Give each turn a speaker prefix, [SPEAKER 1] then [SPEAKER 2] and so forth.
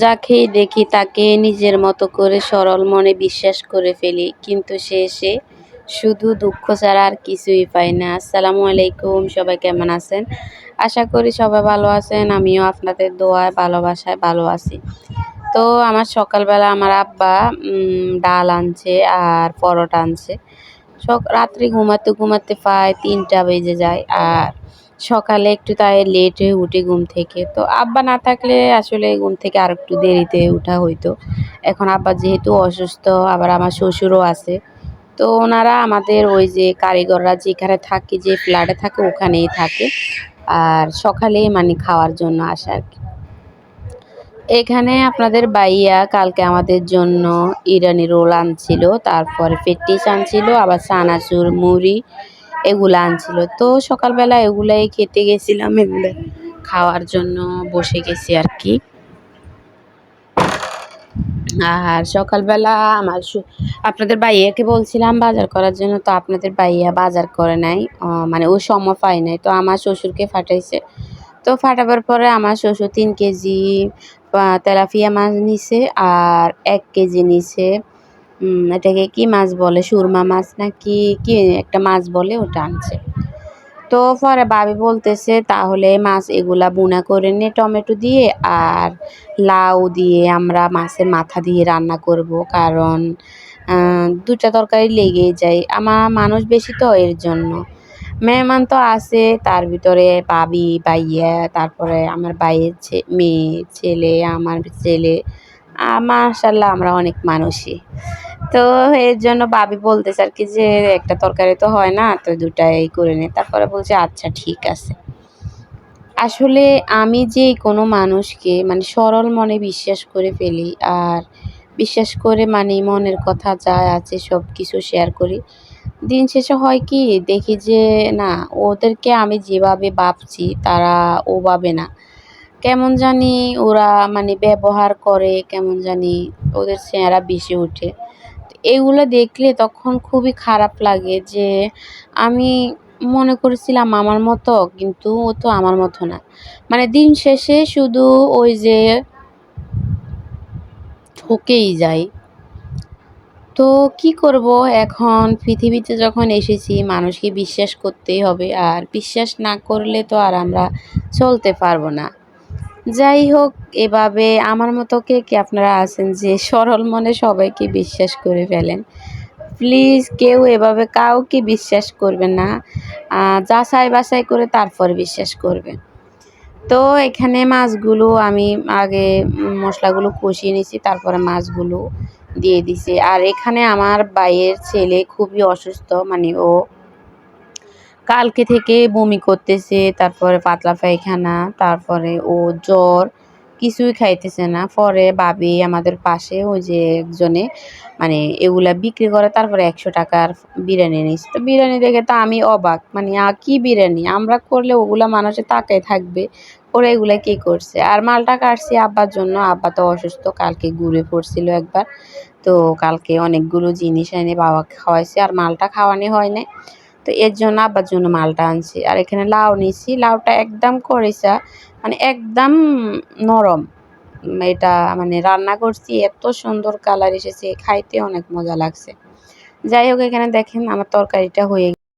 [SPEAKER 1] যাকেই দেখি তাকে নিজের মতো করে সরল মনে বিশ্বাস করে ফেলি, কিন্তু সে শুধু দুঃখ ছাড়া আর কিছুই পায় না। আসসালামু আলাইকুম, সবাই কেমন আছেন? আশা করি সবাই ভালো আছেন, আমিও আপনাদের দোয়ায়, ভালোবাসায় ভালো আছি। তো আমার সকালবেলা আমার আব্বা ডাল আনছে আর পরোটা আনছে। সক, রাত্রি ঘুমাতে ঘুমাতে প্রায় তিনটা বেজে যায় আর সকালে একটু তাই লেট হয়ে উঠি ঘুম থেকে। তো আব্বা না থাকলে আসলে ঘুম থেকে আর একটু দেরিতে উঠা হইতো। এখন আব্বা যেহেতু অসুস্থ, আবার আমার শ্বশুরও আছে। তো ওনারা আমাদের ওই যে কারিগররা যেখানে থাকে, যে ফ্ল্যাটে থাকে, ওখানেই থাকে। আর সকালেই মানে খাওয়ার জন্য আসে আর কি। এখানে আপনাদের বাইয়া কালকে আমাদের জন্য ইরানি রোল আনছিল, তারপরে পেটিস আনছিল, আবার চানাচুর, মুড়ি এগুলো আনছিল। তো সকালবেলা এগুলাই খেতে গেছিলাম এগুলো খাওয়ার জন্য বসে গেছি আর কি। আর সকালবেলা আমার আপনাদের বাইয়াকে বলছিলাম বাজার করার জন্য, তো আপনাদের বাইয়া বাজার করে নাই মানে ও সময় পায় নাই, তো আমার শ্বশুরকে ফাটাইছে। তো ফাটাবার পরে আমার শ্বশুর তিন কেজি তেলাপিয়া মাছ নিছে আর এক কেজি নিছে এটাকে কি মাছ বলে? সুরমা মাছ না কি কি একটা মাছ বলে ওটা আনছে। তো পরে বাবি বলতেছে, তাহলে মাছ এগুলা বুনা করে নিয়ে টমেটো দিয়ে, আর লাউ দিয়ে আমরা মাছের মাথা দিয়ে রান্না করব। কারণ দুটা তরকারি লেগেই যায়। আমার মানুষ বেশি তো এর জন্য। মেহমান তো আছে, তার ভিতরে বাবি বাইয়া তারপরে আমার বাইয়ের মেয়ে, ছেলে, আমার ছেলে মাশাল্লাহ আমরা অনেক মানুষই। তো এর জন্য বাবি বলতেছে আর কি যে, একটা তরকারি তো হয় না, তো দুটাই করে নে। তারপরে বলছে আচ্ছা ঠিক আছে। আসলে আমি যে কোনো মানুষকে মানে সরল মনে বিশ্বাস করে ফেলি, আর বিশ্বাস করে মানে মনের কথা যা আছে সব কিছু শেয়ার করি। দিন শেষে হয় কি, দেখি যে, না, ওদেরকে আমি যেভাবে ভাবছি, তারা ওভাবে না। কেমন জানি ওরা মানে ব্যবহার করে, কেমন জানি ওদের চেহারা বেশি ওঠে। এগুলো দেখলে তখন খুবই খারাপ লাগে যে আমি মনে করেছিলাম আমার মতো, কিন্তু ও তো আমার মতো না। মানে দিন শেষে শুধু ওই যে ঠকেই যায়। তো কি করব এখন? পৃথিবীতে যখন এসেছি, মানুষকে বিশ্বাস করতেই হবে। আর বিশ্বাস না করলে তো আর আমরা চলতে পারব না। যাই হোক এভাবে আমার মতো কে কে আপনারা আছেন যে সরল মনে সবাইকে বিশ্বাস করে ফেলেন? প্লিজ কেউ এভাবে কাউকে বিশ্বাস করবেন না। যাচাই বাছাই করে তারপর বিশ্বাস করবেন। তো এখানে মাছগুলো আমি আগে মশলাগুলো কষিয়ে নিয়েছি, তারপরে মাছগুলো দিয়ে দিছি। আর এখানে আমার বাইয়ের ছেলে খুবই অসুস্থ মানে ও কালকে থেকে বমি করতেছে, তারপরে পাতলা পায়খানা, তারপরে ও জ্বর, কিছুই খাইতেছে না। পরে ভাবি আমাদের পাশে ওই যে একজনে মানে এগুলা বিক্রি করে, তারপরে একশো টাকার বিরিয়ানি নিয়েছে তো বিরিয়ানি দেখে তো আমি অবাক মানে কি বিরিয়ানি? আমরা করলে ওগুলা মানুষের তাকায় থাকবে, ওরা এগুলা কী করছে? আর মালটা কাটছি আব্বার জন্য, আব্বা তো অসুস্থ, কালকে ঘুরে পড়ছিল একবার। তো কালকে অনেকগুলো জিনিস এনে বাবাকে খাওয়াইছে, আর মালটা খাওয়ানি হয় নাই। তো এর জন্য আবার জন্য মালটা আনছি। আর এখানে লাউ নিছি লাউটা একদম করেছা মানে একদম নরম। এটা মানে রান্না করছি, এত সুন্দর কালার এসেছে, খাইতে অনেক মজা লাগছে। যাই হোক, এখানে দেখেন আমার তরকারিটা হয়ে